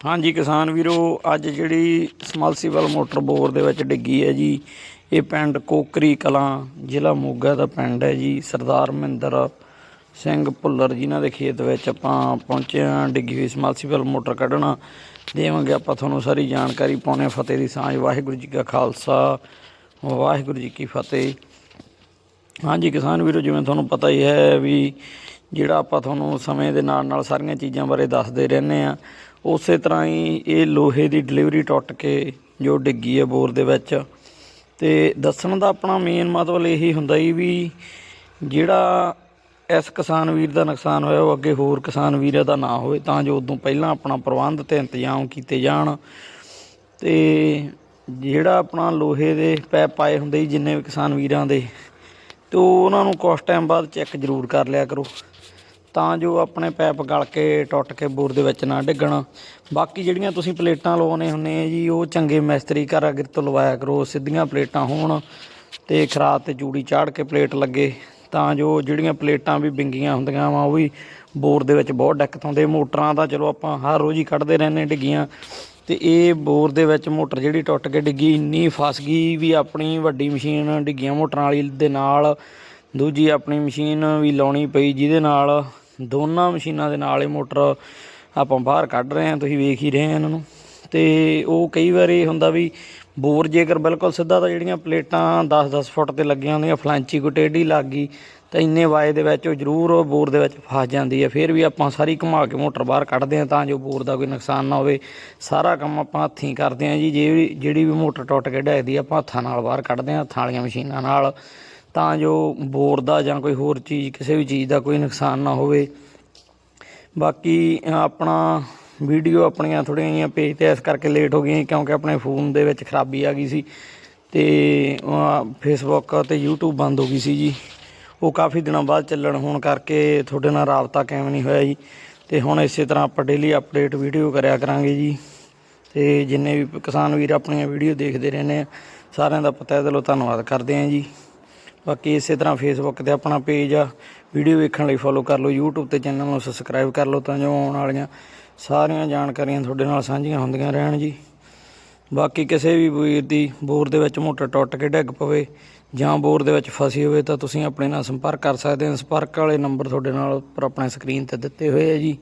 ਹਾਂਜੀ, ਕਿਸਾਨ ਵੀਰੋ, ਅੱਜ ਜਿਹੜੀ ਸਮਰਸੀਬਲ ਮੋਟਰ ਬੋਰ ਦੇ ਵਿੱਚ ਡਿੱਗੀ ਹੈ ਜੀ, ਇਹ ਪਿੰਡ ਕੋਕਰੀ ਕਲਾਂ, ਜ਼ਿਲ੍ਹਾ ਮੋਗਾ ਦਾ ਪਿੰਡ ਹੈ ਜੀ, ਸਰਦਾਰ ਮਹਿੰਦਰ ਸਿੰਘ ਭੁੱਲਰ ਜਿਨ੍ਹਾਂ ਦੇ ਖੇਤ ਵਿੱਚ ਆਪਾਂ ਪਹੁੰਚੇ ਹਾਂ, ਡਿੱਗੀ ਹੋਈ ਸਮਰਸੀਬਲ ਮੋਟਰ ਕੱਢਣਾ। ਦੇਵਾਂਗੇ ਆਪਾਂ ਤੁਹਾਨੂੰ ਸਾਰੀ ਜਾਣਕਾਰੀ ਪਾਉਣੇ ਫਤਿਹ ਦੀ ਸਾਂਝ। ਵਾਹਿਗੁਰੂ ਜੀ ਕਾ ਖਾਲਸਾ, ਵਾਹਿਗੁਰੂ ਜੀ ਕੀ ਫਤਿਹ। ਹਾਂਜੀ, ਕਿਸਾਨ ਵੀਰੋ, ਜਿਵੇਂ ਤੁਹਾਨੂੰ ਪਤਾ ਹੀ ਹੈ ਵੀ ਜਿਹੜਾ ਆਪਾਂ ਤੁਹਾਨੂੰ ਸਮੇਂ ਦੇ ਨਾਲ ਨਾਲ ਸਾਰੀਆਂ ਚੀਜ਼ਾਂ ਬਾਰੇ ਦੱਸਦੇ ਰਹਿੰਦੇ ਆ ਉਸੇ ਤਰ੍ਹਾਂ ਹੀ ਇਹ ਲੋਹੇ ਦੀ ਡਿਲੀਵਰੀ ਟੁੱਟ ਕੇ ਜੋ ਡਿੱਗੀ ਹੈ ਬੋਰ ਦੇ ਵਿੱਚ। ਤੇ ਦੱਸਣ ਦਾ ਆਪਣਾ ਮੇਨ ਮਤਲਬ ਇਹੀ ਹੁੰਦਾ ਹੀ ਵੀ ਜਿਹੜਾ ਇਸ ਕਿਸਾਨ ਵੀਰ ਦਾ ਨੁਕਸਾਨ ਹੋਇਆ, ਉਹ ਅੱਗੇ ਹੋਰ ਕਿਸਾਨ ਵੀਰਾਂ ਦਾ ਨਾ ਹੋਵੇ, ਤਾਂ ਜੋ ਉਦੋਂ ਪਹਿਲਾਂ ਆਪਣਾ ਪ੍ਰਬੰਧ ਤੇ ਇੰਤਜ਼ਾਮ ਕੀਤੇ ਜਾਣ। ਤੇ ਜਿਹੜਾ ਆਪਣਾ ਲੋਹੇ ਦੇ ਪੈਪ ਪਾਏ ਹੁੰਦੇ ਜੀ ਜਿੰਨੇ ਵੀ ਕਿਸਾਨ ਵੀਰਾਂ ਦੇ, ਤੇ ਉਹਨਾਂ ਨੂੰ ਕੁਛ ਟਾਈਮ ਬਾਅਦ ਚੈੱਕ ਜ਼ਰੂਰ ਕਰ ਲਿਆ ਕਰੋ। ਤਾਂ ਜੋ ਆਪਣੇ ਪੈਪ ਗਲ ਕੇ, ਟੁੱਟ ਕੇ ਬੋਰ ਦੇ ਵਿੱਚ ਨਾ ਡਿੱਗਣ। ਬਾਕੀ ਜਿਹੜੀਆਂ ਤੁਸੀਂ ਪਲੇਟਾਂ ਲਵਾਉਣੇ ਹੁੰਦੇ ਜੀ, ਉਹ ਚੰਗੇ ਮਿਸਤਰੀ ਕਾਰੀਗਰ ਤੋਂ ਲਵਾਇਆ ਕਰੋ, ਸਿੱਧੀਆਂ ਪਲੇਟਾਂ ਹੋਣ ਤੇ ਖਰਾਤ ਤੇ ਚੂੜੀ ਚਾੜ ਕੇ ਪਲੇਟ ਲੱਗੇ, ਤਾਂ ਜੋ ਜਿਹੜੀਆਂ ਪਲੇਟਾਂ ਵੀ ਵਿੰਗੀਆਂ ਹੁੰਦੀਆਂ ਵਾ, ਉਹ ਵੀ ਬੋਰ ਦੇ ਵਿੱਚ ਬਹੁਤ ਦਿੱਕਤ ਆਉਂਦੇ ਮੋਟਰਾਂ ਦਾ ਚਲੋ ਆਪਾਂ ਹਰ ਰੋਜ਼ ਹੀ ਕੱਢਦੇ ਰਹਿੰਦੇ ਡਿੱਗੀਆਂ। ਤੇ ਇਹ ਬੋਰ ਦੇ ਵਿੱਚ ਮੋਟਰ ਜਿਹੜੀ ਟੁੱਟ ਕੇ ਡਿੱਗੀ, ਇੰਨੀ ਫਸ ਗਈ ਵੀ ਆਪਣੀ ਵੱਡੀ ਮਸ਼ੀਨ ਡਿੱਗੀਆਂ ਮੋਟਰਾਂ ਵਾਲੀ ਦੇ ਨਾਲ। ਦੂਜੀ ਆਪਣੀ ਮਸ਼ੀਨ ਵੀ ਲਾਉਣੀ ਪਈ, ਜਿਹਦੇ ਨਾਲ ਦੋਨਾਂ ਮਸ਼ੀਨਾਂ ਦੇ ਨਾਲ ਇਹ ਮੋਟਰ ਆਪਾਂ ਬਾਹਰ ਕੱਢ ਰਹੇ ਹਾਂ, ਤੁਸੀਂ ਵੇਖ ਹੀ ਰਹੇ ਆ ਇਹਨਾਂ ਨੂੰ। ਤੇ ਉਹ ਕਈ ਵਾਰੀ ਹੁੰਦਾ ਵੀ ਬੋਰ ਜੇਕਰ ਬਿਲਕੁਲ ਸਿੱਧਾ ਤਾਂ ਜਿਹੜੀਆਂ ਪਲੇਟਾਂ 10-10 ਫੁੱਟ ਤੇ ਲੱਗੀਆਂ ਹੁੰਦੀਆਂ, ਫਲਾਂਚੀ ਕੋ ਟੇਢੀ ਲੱਗ ਗਈ, ਤਾਂ ਇੰਨੇ ਵਾਏ ਦੇ ਵਿੱਚ ਉਹ ਜ਼ਰੂਰ ਉਹ ਬੋਰ ਦੇ ਵਿੱਚ ਫਸ ਜਾਂਦੀ ਹੈ। ਫਿਰ ਵੀ ਆਪਾਂ ਸਾਰੀ ਘੁਮਾ ਕੇ ਮੋਟਰ ਬਾਹਰ ਕੱਢਦੇ ਹਾਂ ਤਾਂ ਜੋ ਬੋਰ ਦਾ ਕੋਈ ਨੁਕਸਾਨ ਨਾ ਹੋਵੇ। ਸਾਰਾ ਕੰਮ ਆਪਾਂ ਹੱਥੀਂ ਕਰਦੇ ਹਾਂ ਜੀ, ਜੇ ਵੀ- ਜਿਹੜੀ ਵੀ ਮੋਟਰ ਟੁੱਟ ਕੇ ਡੈਗਦੀ ਆਪਾਂ ਹੱਥਾਂ ਨਾਲ ਬਾਹਰ ਕੱਢਦੇ ਹਾਂ ਹੱਥਾਂ ਵਾਲੀਆਂ ਮਸ਼ੀਨਾਂ ਨਾਲ। ਤਾਂ ਜੋ ਬੋਰ ਦਾ ਜਾਂ ਕੋਈ ਹੋਰ ਚੀਜ਼, ਕਿਸੇ ਵੀ ਚੀਜ਼ ਦਾ ਕੋਈ ਨੁਕਸਾਨ ਨਾ ਹੋਵੇ। ਬਾਕੀ ਆਪਣਾ ਵੀਡੀਓ ਆਪਣੀਆਂ ਥੋੜ੍ਹੀਆਂ ਜਿਹੀਆਂ ਪੇਜ ਤੇ ਇਸ ਕਰਕੇ ਲੇਟ ਹੋ ਗਈਆਂ ਕਿਉਂਕਿ ਆਪਣੇ ਫੋਨ ਦੇ ਵਿੱਚ ਖਰਾਬੀ ਆ ਗਈ ਸੀ ਤੇ ਫੇਸਬੁੱਕ ਤੇ YouTube ਬੰਦ ਹੋ ਗਈ ਸੀ ਜੀ। ਉਹ ਕਾਫੀ ਦਿਨਾਂ ਬਾਅਦ ਚੱਲਣ ਹੋਣ ਕਰਕੇ ਤੁਹਾਡੇ ਨਾਲ ਰਾਬਤਾ ਕਾਇਮ ਨਹੀਂ ਹੋਇਆ ਜੀ। ਤੇ ਹੁਣ ਇਸੇ ਤਰ੍ਹਾਂ ਆਪਾਂ ਡੇਲੀ ਅਪਡੇਟ ਵੀਡੀਓ ਕਰਿਆ ਕਰਾਂਗੇ ਜੀ। ਤੇ ਜਿੰਨੇ ਵੀ ਕਿਸਾਨ ਵੀਰ ਆਪਣੀਆਂ ਵੀਡੀਓ ਦੇਖਦੇ ਰਹਿੰਦੇ ਆ, ਸਾਰਿਆਂ ਦਾ ਪਤਾ ਦਿਲੋਂ ਧੰਨਵਾਦ ਕਰਦੇ ਆ ਜੀ। ਬਾਕੀ ਇਸੇ ਤਰ੍ਹਾਂ ਫੇਸਬੁੱਕ ਤੇ ਆਪਣਾ ਪੇਜ ਆ। ਵੀਡੀਓ ਵੇਖਣ ਲਈ ਫੋਲੋ ਕਰ ਲਓ, YouTube ਤੇ ਚੈਨਲ ਨੂੰ ਸਬਸਕ੍ਰਾਈਬ ਕਰ ਲਓ ਤਾਂ ਜੋ ਆਉਣ ਵਾਲੀਆਂ ਸਾਰੀਆਂ ਜਾਣਕਾਰੀਆਂ ਤੁਹਾਡੇ ਨਾਲ ਸਾਂਝੀਆਂ ਹੁੰਦੀਆਂ ਰਹਿਣ ਜੀ। ਬਾਕੀ ਕਿਸੇ ਵੀ ਵੀਰ ਦੀ ਬੋਰ ਦੇ ਵਿੱਚ ਮੋਟਰ ਟੁੱਟ ਕੇ ਡਿੱਗ ਪਵੇ ਜਾਂ ਬੋਰ ਦੇ ਵਿੱਚ ਫਸੀ ਹੋਵੇ ਤਾਂ ਤੁਸੀਂ ਆਪਣੇ ਨਾਲ ਸੰਪਰਕ ਕਰ ਸਕਦੇ ਹੋ। ਸੰਪਰਕ ਵਾਲੇ ਨੰਬਰ ਤੁਹਾਡੇ ਨਾਲ ਉੱਪਰ ਆਪਣੇ ਸਕਰੀਨ ਤੇ ਦਿੱਤੇ ਹੋਏ ਆ ਜੀ।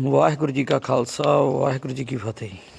ਵਾਹਿਗੁਰੂ ਜੀ ਕਾ ਖਾਲਸਾ, ਵਾਹਿਗੁਰੂ ਜੀ ਕੀ ਫਤਿਹ।